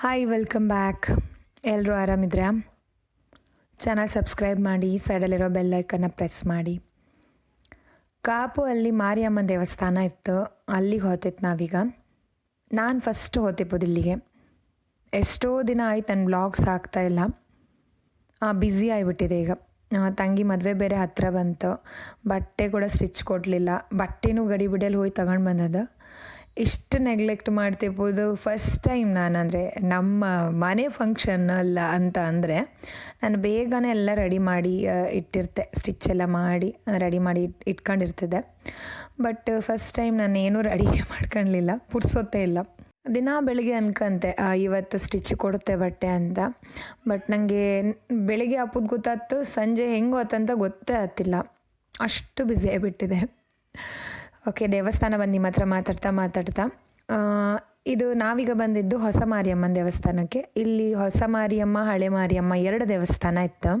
Hi welcome back ಎಲ್ಲರೂ ಆರಾಮಿದ್ರಾ? Channel subscribe ಮಾಡಿ ಸೈಡಲ್ಲಿರೋ ಬೆಲ್ಲೈಕನ್ನ press ಮಾಡಿ. ಕಾಪು ಅಲ್ಲಿ ಮಾರಿಯಮ್ಮನ ದೇವಸ್ಥಾನ ಇತ್ತು. ಅಲ್ಲಿಗೆ ಹೋತಿತ್ತು ನಾವೀಗ. ನಾನು ಫಸ್ಟ್ ಹೋತಿಬೋದು ಇಲ್ಲಿಗೆ. ಎಷ್ಟೋ ದಿನ ಆಯ್ತು ನನ್ನ ಬ್ಲಾಗ್ಸ್ ಆಗ್ತಾ ಇಲ್ಲ. ಬ್ಯುಸಿ ಆಗಿಬಿಟ್ಟಿದೆ ಈಗ. ತಂಗಿ ಮದುವೆ ಬೇರೆ ಹತ್ತಿರ ಬಂತು. ಬಟ್ಟೆ ಕೂಡ ಸ್ಟಿಚ್ ಕೊಡಲಿಲ್ಲ. ಬಟ್ಟೆನೂ ಗಡಿಬಿಡಲ್ಲಿ ಹೋಗಿ ತಗೊಂಡು ಬಂದದ್ದು. ಇಷ್ಟು ನೆಗ್ಲೆಕ್ಟ್ ಮಾಡ್ತಿರ್ಬೋದು. ಫಸ್ಟ್ ಟೈಮ್ ನಾನು ಅಂದರೆ ನಮ್ಮ ಮನೆ ಫಂಕ್ಷನ್ ಅಲ್ಲ ಅಂತ ಅಂದರೆ ನಾನು ಬೇಗನೆ ಎಲ್ಲ ರೆಡಿ ಮಾಡಿ ಇಟ್ಟಿರ್ತೆ. ಸ್ಟಿಚ್ ಎಲ್ಲ ಮಾಡಿ ರೆಡಿ ಮಾಡಿ ಇಟ್, ಇಟ್ಕೊಂಡಿರ್ತಿದ್ದೆ. ಬಟ್ ಫಸ್ಟ್ ಟೈಮ್ ನಾನು ಏನೂ ರೆಡಿ ಮಾಡ್ಕೊಳ್ಲಿಲ್ಲ ಪುರ್ಸೊತ್ತೇ ಇಲ್ಲ. ದಿನ ಬೆಳಿಗ್ಗೆ ಅನ್ಕಂತೆ ಇವತ್ತು ಸ್ಟಿಚ್ ಕೊಡುತ್ತೆ ಬಟ್ಟೆ ಅಂತ. ಬಟ್ ನನಗೆ ಬೆಳಿಗ್ಗೆ ಹಬ್ಬದ ಗೊತ್ತಾಯ್ತು ಸಂಜೆ ಹೆಂಗೆ ಹೋತಂತ ಗೊತ್ತೇ ಆಗ್ತಿಲ್ಲ. ಅಷ್ಟು ಬ್ಯುಸಿ ಆಗಿಬಿಟ್ಟಿದೆ. ಓಕೆ ದೇವಸ್ಥಾನ ಬಂದು ನಿಮ್ಮ ಹತ್ರ ಮಾತಾಡ್ತಾ ಮಾತಾಡ್ತಾ. ಇದು ನಾವೀಗ ಬಂದಿದ್ದು ಹೊಸ ಮಾರಿಯಮ್ಮನ ದೇವಸ್ಥಾನಕ್ಕೆ. ಇಲ್ಲಿ ಹೊಸ ಮಾರಿಯಮ್ಮ ಹಳೆ ಮಾರಿಯಮ್ಮ ಎರಡು ದೇವಸ್ಥಾನ ಇತ್ತು.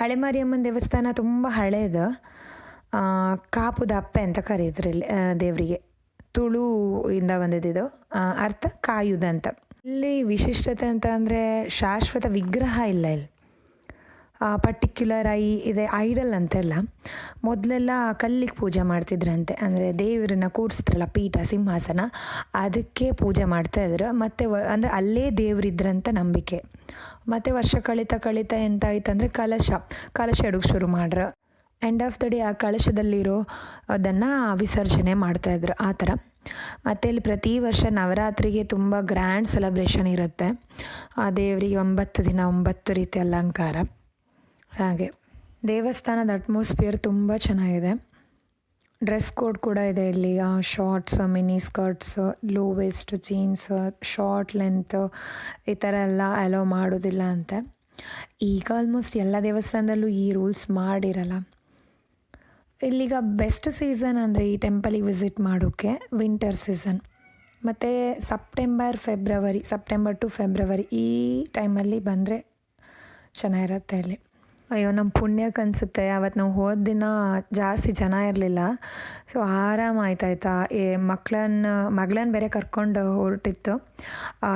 ಹಳೆ ಮಾರಿಯಮ್ಮನ ದೇವಸ್ಥಾನ ತುಂಬ ಹಳೇದು. ಕಾಪುದ ಅಪ್ಪೆ ಅಂತ ಕರೀತಾರೆ ಇಲ್ಲಿ ದೇವರಿಗೆ. ತುಳು ಇಂದ ಬಂದಿದ್ದು ಅರ್ಥ ಕಾಯುದಂತ ಇಲ್ಲಿ ವಿಶಿಷ್ಟತೆ ಅಂತ ಅಂದರೆ ಶಾಶ್ವತ ವಿಗ್ರಹ ಇಲ್ಲ ಇಲ್ಲಿ. ಪರ್ಟಿಕ್ಯುಲರ್ ಐ ಇದೆ ಐಡಲ್ ಅಂತೆಲ್ಲ. ಮೊದಲೆಲ್ಲ ಕಲ್ಲಿಗೆ ಪೂಜೆ ಮಾಡ್ತಿದ್ರಂತೆ. ಅಂದರೆ ದೇವರನ್ನ ಕೂರಿಸ್ತಾರಲ್ಲ ಪೀಠ, ಸಿಂಹಾಸನ, ಅದಕ್ಕೆ ಪೂಜೆ ಮಾಡ್ತಾ ಇದ್ರು. ಮತ್ತು ವ, ಅಂದರೆ ಅಲ್ಲೇ ದೇವರಿದ್ರಂತ ನಂಬಿಕೆ. ಮತ್ತು ವರ್ಷ ಕಳೀತಾ ಕಳೀತಾ ಎಂತಾಯ್ತಂದರೆ ಕಲಶ ಕಲಶ ಅಡುಗೆ ಶುರು ಮಾಡ್ರು. ಎಂಡ್ ಆಫ್ ದ ಡೇ ಆ ಕಳಶದಲ್ಲಿರೋ ಅದನ್ನು ವಿಸರ್ಜನೆ ಮಾಡ್ತಾಯಿದ್ರು ಆ ಥರ. ಮತ್ತು ಇಲ್ಲಿ ಪ್ರತಿ ವರ್ಷ ನವರಾತ್ರಿಗೆ ತುಂಬ ಗ್ರ್ಯಾಂಡ್ ಸೆಲೆಬ್ರೇಷನ್ ಇರುತ್ತೆ. ಆ ದೇವರಿಗೆ ಒಂಬತ್ತು ದಿನ, ಒಂಬತ್ತು ರೀತಿ ಅಲಂಕಾರ. ಹಾಗೆ. ದೇವಸ್ಥಾನದ ಅಟ್ಮಾಸ್ಫಿಯರ್ ತುಂಬ ಚೆನ್ನಾಗಿದೆ. ಡ್ರೆಸ್ ಕೋಡ್ ಕೂಡ ಇದೆ ಇಲ್ಲಿ. Shorts mini skirts low waist jeans short length ಈ ಥರ ಎಲ್ಲ ಅಲೋ ಮಾಡೋದಿಲ್ಲ ಅಂತೆ. ಈಗ ಆಲ್ಮೋಸ್ಟ್ ಎಲ್ಲ ದೇವಸ್ಥಾನದಲ್ಲೂ ಈ ರೂಲ್ಸ್ ಮಾಡಿರಲ್ಲ. ಇಲ್ಲಿಗ ಬೆಸ್ಟ್ ಸೀಸನ್ ಅಂದರೆ ಈ ಟೆಂಪಲಿಗೆ ವಿಸಿಟ್ ಮಾಡೋಕ್ಕೆ ವಿಂಟರ್ ಸೀಸನ್ ಮತ್ತು September February September to February ಈ ಟೈಮಲ್ಲಿ ಬಂದರೆ ಚೆನ್ನಾಗಿರುತ್ತೆ ಇಲ್ಲಿ ಅಯ್ಯೋ ನಮ್ಮ ಪುಣ್ಯಕ್ಕೆ ಅನಿಸುತ್ತೆ ಅವತ್ತು ನಾವು ಹೋದ ದಿನ ಜಾಸ್ತಿ ಜನ ಇರಲಿಲ್ಲ. ಸೊ ಆರಾಮ ಆಯ್ತಾಯ್ತಾ. ಏ ಮಕ್ಕಳನ್ನ ಮಗಳನ್ನ ಬೇರೆ ಕರ್ಕೊಂಡು ಹೊರಟಿತ್ತು.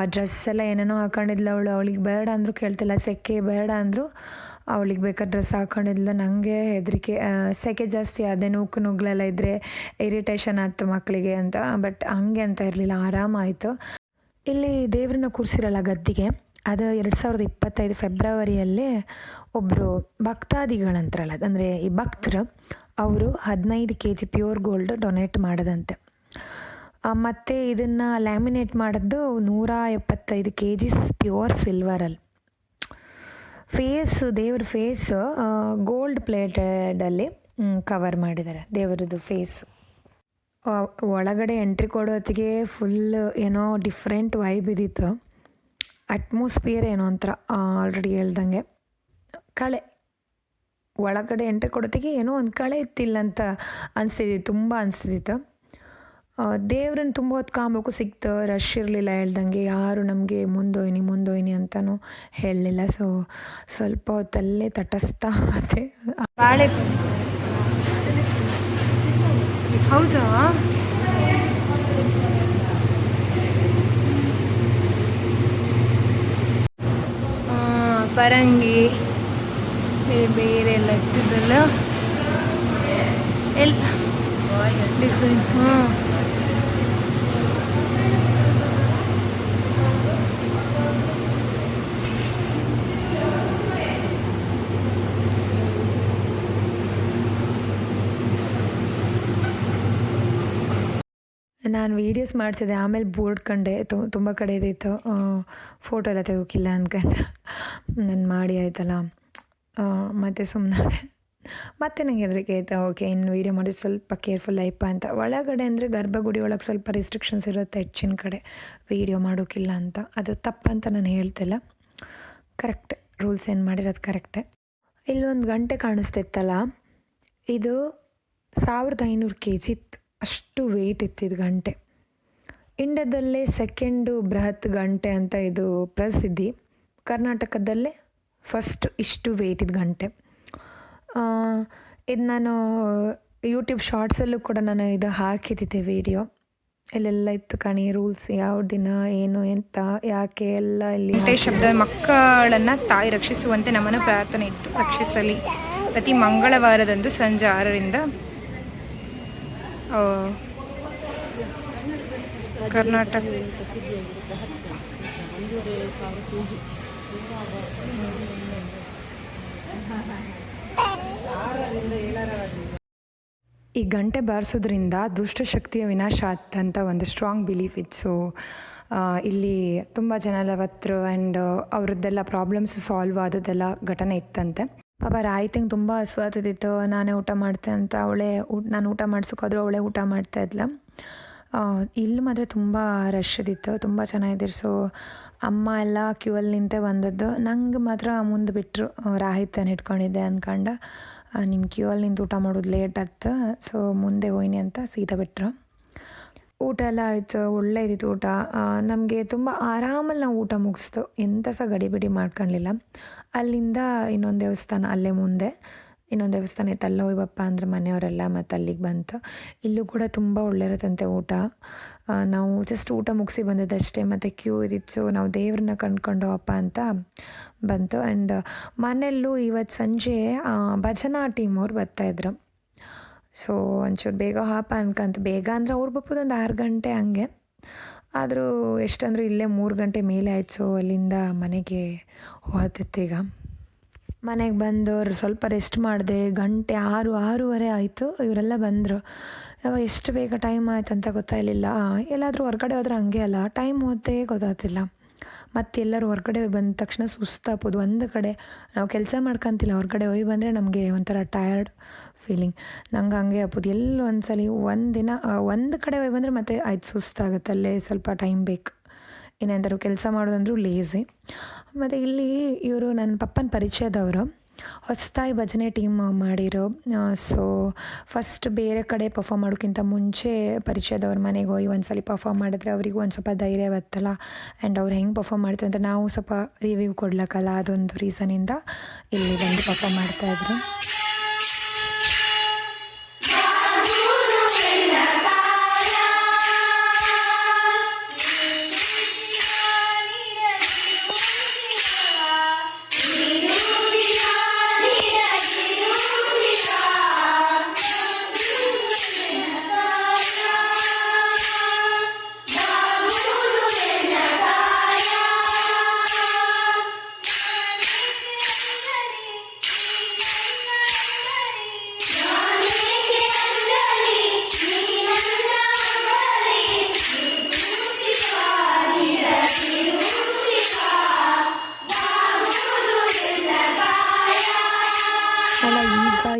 ಡ್ರೆಸ್ ಎಲ್ಲ ಏನೇನೋ ಹಾಕೊಂಡಿದ್ಲು ಅವಳು. ಅವಳಿಗೆ ಬೇಡ ಅಂದರೂ ಕೇಳ್ತಿಲ್ಲ. ಸೆಕೆ ಬೇಡ ಅಂದರು ಅವಳಿಗೆ ಬೇಕಾದ ಡ್ರೆಸ್ ಹಾಕೊಂಡಿದ್ಲು. ನನಗೆ ಹೆದರಿಕೆ ಸೆಕೆ ಜಾಸ್ತಿ ಅದೇ ನೂಕು ನುಗ್ಲೆಲ್ಲ ಇದ್ದರೆ ಇರಿಟೇಷನ್ ಆಯ್ತು ಮಕ್ಕಳಿಗೆ ಅಂತ. ಬಟ್ ಹಂಗೆ ಅಂತ ಇರಲಿಲ್ಲ. ಆರಾಮಾಯಿತು ಇಲ್ಲಿ ದೇವ್ರನ್ನ ಕೂರಿಸಿರಲ್ಲ ಗದ್ದಿಗೆ. ಅದು ಎರಡು ಸಾವಿರದ ಇಪ್ಪತ್ತೈದು ಫೆಬ್ರವರಿಯಲ್ಲೇ ಒಬ್ಬರು ಭಕ್ತಾದಿಗಳಂತಾರಲ್ಲ, ಅಂದರೆ ಈ ಭಕ್ತರು ಅವರು ಹದಿನೈದು K G pure gold donate ಮಾಡದಂತೆ. ಮತ್ತು ಇದನ್ನು ಲ್ಯಾಮಿನೇಟ್ ಮಾಡಿದ್ದು ನೂರ ಎಪ್ಪತ್ತೈದು ಕೆ ಜಿಸ್ ಪ್ಯೂರ್ ಸಿಲ್ವರಲ್ಲಿ ಫೇಸ್, ದೇವ್ರ ಫೇಸ್ ಗೋಲ್ಡ್ ಪ್ಲೇಟೆಡಲ್ಲಿ ಕವರ್ ಮಾಡಿದ್ದಾರೆ ದೇವರದು ಫೇಸು. ಒಳಗಡೆ ಎಂಟ್ರಿ ಕೊಡೋ ಹೊತ್ತಿಗೆ ಫುಲ್ ಏನೋ ಡಿಫ್ರೆಂಟ್ ವೈಬ್ ಇದ್ದಿತ್ತು ಅಟ್ಮಾಸ್ಫಿಯರ್ ಏನೋ ಒಂಥರ ಆಲ್ರೆಡಿ ಹೇಳ್ದಂಗೆ. ಕಳೆ. ಒಳಗಡೆ ಎಂಟ್ರಿ ಕೊಡೋತ್ತಿಗೆ ಏನೋ ಒಂದು ಕಳೆ ಇತ್ತಿಲ್ಲ ಅಂತ ಅನಿಸ್ತಿದ್ದಿತ್ತು ತುಂಬ ಅನಿಸ್ತಿದ್ದಿತ್ತು ದೇವ್ರನ್ನ ತುಂಬ ಹೊತ್ತು ಕಾಂಬೋಕು ಸಿಕ್ತು ರಶ್ ಇರಲಿಲ್ಲ ಹೇಳ್ದಂಗೆ. ಯಾರು ನಮಗೆ ಮುಂದೊಯ್ನಿ ಮುಂದೊಯ್ನಿ ಅಂತಲೂ ಹೇಳಲಿಲ್ಲ. ಸೊ ಸ್ವಲ್ಪ ಹೊತ್ತಲ್ಲೇ ತಟಸ್ತಾ ಅದೇ ಬಾಳೆ. ಹೌದಾ? ಪರಂಗಿ ಬೇರೆ ಬೇರೆ ಎಲ್ಲ ಇಟ್ಟಿದ್ದಲ್ಲ ಎಲ್ಲ ಡಿಸೈನ್ ಹ್ಞೂ ನಾನು ವೀಡಿಯೋಸ್ ಮಾಡ್ತಿದ್ದೆ, ಆಮೇಲೆ ಬೋರ್ಡ್ ಕಂಡೆ ತುಂಬ ಕಡೆ ಇದ್ದಿತ್ತು ಫೋಟೋ ಎಲ್ಲ ತೆಗೋಕಿಲ್ಲ ಅಂದ್ಕೊಂಡೆ ನಾನು ಮಾಡಿ ಆಯ್ತಲ್ಲ. ಮತ್ತು ಸುಮ್ಮನೆ ಮತ್ತೆ ನನಗೆ ಹೆದರಿಕೆ ಆಯ್ತಾ, ಓಕೆ ಇನ್ನು ವೀಡಿಯೋ ಮಾಡಿ ಸ್ವಲ್ಪ ಕೇರ್ಫುಲ್ ಆಯ್ಪ ಅಂತ. ಒಳಗಡೆ ಅಂದರೆ ಗರ್ಭಗುಡಿ ಒಳಗೆ ಸ್ವಲ್ಪ ರಿಸ್ಟ್ರಿಕ್ಷನ್ಸ್ ಇರುತ್ತೆ ಹೆಚ್ಚಿನ ಕಡೆ. ವೀಡಿಯೋ ಮಾಡೋಕ್ಕಿಲ್ಲ ಅಂತ. ಅದು ತಪ್ಪಂತ ನಾನು ಹೇಳ್ತಿಲ್ಲ. ಕರೆಕ್ಟ್ ರೂಲ್ಸ್ ಏನು ಮಾಡಿರೋದು ಕರೆಕ್ಟೇ ಇಲ್ಲೊಂದು ಗಂಟೆ ಕಾಣಿಸ್ತಿತ್ತಲ್ಲ. ಇದು ಸಾವಿರದ ಐನೂರು ಕೆ ಜಿ ಇತ್ತು. ಅಷ್ಟು ವೆಯ್ಟ್ ಇತ್ತಿದ್ದು ಗಂಟೆ. ಇಂಡ್ಯಾದಲ್ಲೇ ಸೆಕೆಂಡು ಬೃಹತ್ ಗಂಟೆ ಅಂತ ಇದು ಪ್ರಸಿದ್ಧಿ. ಕರ್ನಾಟಕದಲ್ಲೇ ಫಸ್ಟ್ ಇಷ್ಟು ವೆಯ್ಟ್ ಇದ್ದ ಗಂಟೆ. ಇದು ನಾನು ಯೂಟ್ಯೂಬ್ ಶಾರ್ಟ್ಸಲ್ಲೂ ಕೂಡ ನಾನು ಇದು ಹಾಕಿದ್ದಿದ್ದೆ ವಿಡಿಯೋ ಇಲ್ಲೆಲ್ಲ ಇತ್ತು ಕಣಿ ರೂಲ್ಸ್ ಯಾವ ದಿನ ಏನು ಎಂತ ಯಾಕೆ ಎಲ್ಲ ಇಲ್ಲಿ ಶಬ್ದ ಮಕ್ಕಳನ್ನು ತಾಯಿ ರಕ್ಷಿಸುವಂತೆ ನಮ್ಮನ್ನು ಪ್ರಾರ್ಥನೆ ಇಟ್ಟು ರಕ್ಷಿಸಲಿ. ಪ್ರತಿ ಮಂಗಳವಾರದಂದು ಸಂಜೆ ಆರರಿಂದ ಕರ್ನಾಟಕ. ಈ ಗಂಟೆ ಬಾರಿಸೋದ್ರಿಂದ ದುಷ್ಟಶಕ್ತಿಯ ವಿನಾಶ ಆದಂಥ ಒಂದು ಸ್ಟ್ರಾಂಗ್ ಬಿಲೀಫ್ ಇತ್ತು. ಸೊ ಇಲ್ಲಿ ತುಂಬ ಜನ ಬತ್ತರು ಆ್ಯಂಡ್ ಅವ್ರದ್ದೆಲ್ಲ ಪ್ರಾಬ್ಲಮ್ಸ್ ಸಾಲ್ವ್ ಆದದ್ದೆಲ್ಲ ಘಟನೆ ಇತ್ತಂತೆ. ಪಾಪ ರಾಯ್ತಿಂಗ್ ತುಂಬ ಹಸ್ವಾತಿತ್ತು ನಾನೇ ಊಟ ಮಾಡ್ತೆ ಅಂತ ಅವಳೆ ಊಟ ನಾನು ಊಟ ಮಾಡಿಸೋಕ್ಕಾದ್ರೂ ಅವಳೇ ಊಟ ಮಾಡ್ತಾ ಇದ್ಲ. ಇಲ್ಲಿ ಮಾತ್ರ ತುಂಬ ರಶ್ ಇದ್ದಿತ್ತು ತುಂಬ ಚೆನ್ನಾಗಿದ್ರು ಸೊ ಅಮ್ಮ ಎಲ್ಲ ಕ್ಯೂ ಅಲ್ಲಿ ನಿಂತೆ ಬಂದದ್ದು. ನಂಗೆ ಮಾತ್ರ ಮುಂದೆ ಬಿಟ್ಟರು ರಾಹಿತನ ಇಟ್ಕೊಂಡಿದ್ದೆ ಅಂದ್ಕೊಂಡು ನಿಮ್ಮ ಕ್ಯೂ ಅಲ್ಲಿ ನಿಂತು ಊಟ ಮಾಡೋದು ಲೇಟ್ ಆಯ್ತು ಸೊ ಮುಂದೆ ಹೋಯ್ನಿ ಅಂತ ಸೀದಾ ಬಿಟ್ರು. ಊಟ ಎಲ್ಲ ಆಯಿತು, ಒಳ್ಳೆ ಇದ್ದಿತ್ತು ಊಟ. ನಮಗೆ ತುಂಬ ಆರಾಮಲ್ಲಿ ನಾವು ಊಟ ಮುಗಿಸ್ತು. ಎಂಥ ಸಹ ಗಡಿಬಿಡಿ ಮಾಡ್ಕೊಳ್ಲಿಲ್ಲ ಅಲ್ಲಿಂದ ಇನ್ನೊಂದು ದೇವಸ್ಥಾನ ಅಲ್ಲೇ ಮುಂದೆ. ಇನ್ನೊಂದು ದೇವಸ್ಥಾನ ಇತ್ತು ಅಲ್ಲ ಹೋಯ್ಬಪ್ಪ ಅಂದ್ರೆ ಮನೆಯವರೆಲ್ಲ ಮತ್ತು ಅಲ್ಲಿಗೆ ಬಂತು. ಇಲ್ಲೂ ಕೂಡ ತುಂಬ ಒಳ್ಳೆ ಇರುತ್ತಂತೆ ಊಟ ನಾವು ಜಸ್ಟ್ ಊಟ ಮುಗಿಸಿ ಬಂದದ್ದಷ್ಟೇ. ಮತ್ತು ಕ್ಯೂ ಇದ್ದಿತ್ತು, ನಾವು ದೇವ್ರನ್ನ ಕಂಡ್ಕೊಂಡು ಅಪ್ಪ ಅಂತ ಬಂತು. ಆ್ಯಂಡ್ ಮನೆಯಲ್ಲೂ ಇವತ್ತು ಸಂಜೆ ಭಜನಾ ಟೀಮ್ ಅವ್ರು ಬರ್ತಾಯಿದ್ರು ಸೊ ಒಂಚೂರು ಬೇಗ ಹಾಪ ಅನ್ಕಂತ, ಬೇಗ ಅಂದ್ರೆ ಅವ್ರು ಬಪ್ಪದೊಂದು ಆರು ಗಂಟೆ ಹಂಗೆ. ಆದರೂ ಎಷ್ಟಂದ್ರೆ ಇಲ್ಲೇ ಮೂರು ಗಂಟೆ ಮೇಲೆ ಆಯ್ತು, ಸೊ ಅಲ್ಲಿಂದ ಮನೆಗೆ ಹೋಗ್ತಿತ್ತು ಈಗ. ಮನೆಗೆ ಬಂದವ್ರು ಸ್ವಲ್ಪ ರೆಸ್ಟ್ ಮಾಡಿದೆ, ಗಂಟೆ ಆರು, ಆರೂವರೆ ಆಯಿತು, ಇವರೆಲ್ಲ ಬಂದರು. ಎಷ್ಟು ಬೇಗ ಟೈಮ್ ಆಯ್ತು ಅಂತ ಗೊತ್ತಾಗಲಿಲ್ಲ ಎಲ್ಲಾದರೂ ಹೊರಗಡೆ ಹೋದ್ರೆ ಹಂಗೆ ಅಲ್ಲ ಟೈಮ್ ಓದ್ದೇ ಗೊತ್ತಾಗ್ತಿಲ್ಲ. ಮತ್ತು ಎಲ್ಲರೂ ಹೊರ್ಗಡೆ ಬಂದ ತಕ್ಷಣ ಸುಸ್ತಾಗ್ಬೋದು. ಒಂದು ಕಡೆ ನಾವು ಕೆಲಸ ಮಾಡ್ಕೊಂತಿಲ್ಲ, ಹೊರಗಡೆ ಹೋಗಿ ಬಂದರೆ ನಮಗೆ ಒಂಥರ ಟಯರ್ಡ್ ಫೀಲಿಂಗ್ ನಂಗೆ ಹಂಗೆ ಆಗ್ಬೋದು. ಎಲ್ಲ ಒಂದ್ಸಲಿ ಒಂದಿನ ಒಂದು ಕಡೆ ಹೋಗಿ ಬಂದರೆ ಮತ್ತೆ ಆಯ್ತು, ಸುಸ್ತಾಗುತ್ತೆ. ಅಲ್ಲೇ ಸ್ವಲ್ಪ ಟೈಮ್ ಬೇಕು. ಏನೆಂದರೂ ಕೆಲಸ ಮಾಡೋದಂದ್ರೂ ಲೇಸಿ ಮತ್ತು ಇಲ್ಲಿ ಇವರು ನನ್ನ ಪಪ್ಪನ ಪರಿಚಯದವರು. ಹೊಸದಾಗಿ ಭಜನೆ ಟೀಮ್ ಮಾಡಿರೋ ಸೊ ಫಸ್ಟ್ ಬೇರೆ ಕಡೆ ಪರ್ಫಾಮ್ ಮಾಡೋಕ್ಕಿಂತ ಮುಂಚೆ ಪರಿಚಯದವ್ರ ಮನೆಗೆ ಹೋಗಿ ಒಂದು ಸಲ ಪರ್ಫಾಮ್ ಮಾಡಿದ್ರೆ ಅವರಿಗೂ ಒಂದು ಸ್ವಲ್ಪ ಧೈರ್ಯ ಬತ್ತಲ್ಲ ಆ್ಯಂಡ್ ಅವ್ರು ಹೆಂಗೆ ಪರ್ಫಾಮ್ ಮಾಡ್ತಾರೆ ಅಂತ ನಾವು ಸ್ವಲ್ಪ ರಿವ್ಯೂ ಕೊಡ್ಲಕ್ಕಲ್ಲ ಅದೊಂದು ರೀಸನಿಂದ ಇಲ್ಲಿ ಬಂದು ಪರ್ಫಾಮ್ ಮಾಡ್ತಾಯಿದ್ರು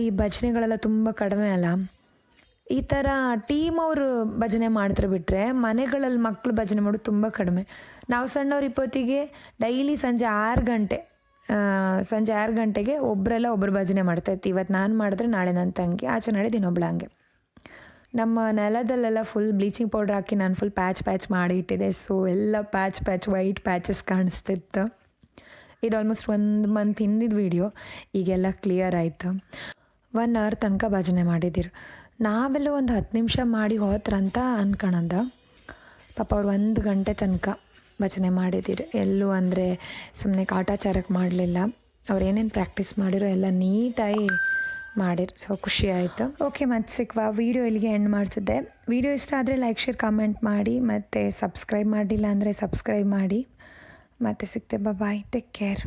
ಈ ಭಜನೆಗಳೆಲ್ಲ ತುಂಬ ಕಡಿಮೆ ಅಲ್ಲ? ಈ ಥರ ಟೀಮ್ ಅವರು ಭಜನೆ ಮಾಡ್ತಾರೆ ಬಿಟ್ಟರೆ ಮನೆಗಳಲ್ಲಿ ಮಕ್ಕಳು ಭಜನೆ ಮಾಡೋದು ತುಂಬ ಕಡಿಮೆ. ನಾವು ಸಣ್ಣವ್ರ ಇಪ್ಪತ್ತಿಗೆ ಡೈಲಿ ಸಂಜೆ ಆರು ಗಂಟೆ ಸಂಜೆ ಆರು ಗಂಟೆಗೆ ಒಬ್ಬರೆಲ್ಲ ಒಬ್ಬರು ಭಜನೆ ಮಾಡ್ತಾಯಿತ್ತು ಇವತ್ತು ನಾನು ಮಾಡಿದ್ರೆ ನಾಳೆ ನನ್ನ ತಂಗಿ, ಆಚೆ ನಾಳೆ ದಿನೊಬ್ಳು ಹಂಗೆ. ನಮ್ಮ ನೆಲದಲ್ಲೆಲ್ಲ ಫುಲ್ ಬ್ಲೀಚಿಂಗ್ ಪೌಡ್ರ್ ಹಾಕಿ ನಾನು ಫುಲ್ ಪ್ಯಾಚ್ ಪ್ಯಾಚ್ ಮಾಡಿ ಇಟ್ಟಿದ್ದೆ. ಸೊ ಎಲ್ಲ ಪ್ಯಾಚ್ ಪ್ಯಾಚ್ ವೈಟ್ ಪ್ಯಾಚಸ್ ಕಾಣಿಸ್ತಿತ್ತು. ಇದು ಆಲ್ಮೋಸ್ಟ್ ಒಂದು ಮಂತ್ ಹಿಂದಿದ ವಿಡಿಯೋ ಈಗೆಲ್ಲ ಕ್ಲಿಯರ್ ಆಯಿತು. ಒನ್ ಅವರ್ ತನಕ ಭಜನೆ ಮಾಡಿದ್ದೀರು. ನಾವೆಲ್ಲ ಒಂದು ಹತ್ತು ನಿಮಿಷ ಮಾಡಿ ಹೋತ್ರಂತ ಅನ್ಕೊಳಂದ ಪಾಪ ಅವ್ರು ಒಂದು ಗಂಟೆ ತನಕ ಭಜನೆ ಮಾಡಿದ್ದೀರಿ. ಎಲ್ಲೂ ಅಂದರೆ ಸುಮ್ಮನೆ ಕಾಟಾಚಾರಕ್ಕೆ ಮಾಡಲಿಲ್ಲ. ಅವ್ರು ಏನೇನು ಪ್ರಾಕ್ಟೀಸ್ ಮಾಡಿರೋ ಎಲ್ಲ ನೀಟಾಗಿ ಮಾಡಿರ್. ಸೊ ಖುಷಿ ಆಯಿತು. ಓಕೆ ಮತ್ತೆ ಸಿಕ್ವಾ. ವೀಡಿಯೋ ಇಲ್ಲಿಗೆ ಎಂಡ್ ಮಾಡಿಸಿದ್ದೆ. ವೀಡಿಯೋ ಇಷ್ಟ ಆದರೆ ಲೈಕ್ ಶೇರ್ ಕಾಮೆಂಟ್ ಮಾಡಿ. ಮತ್ತು ಸಬ್ಸ್ಕ್ರೈಬ್ ಮಾಡಿಲ್ಲ ಅಂದರೆ ಸಬ್ಸ್ಕ್ರೈಬ್ ಮಾಡಿ. ಮತ್ತೆ ಸಿಗ್ತೆ. Bye take care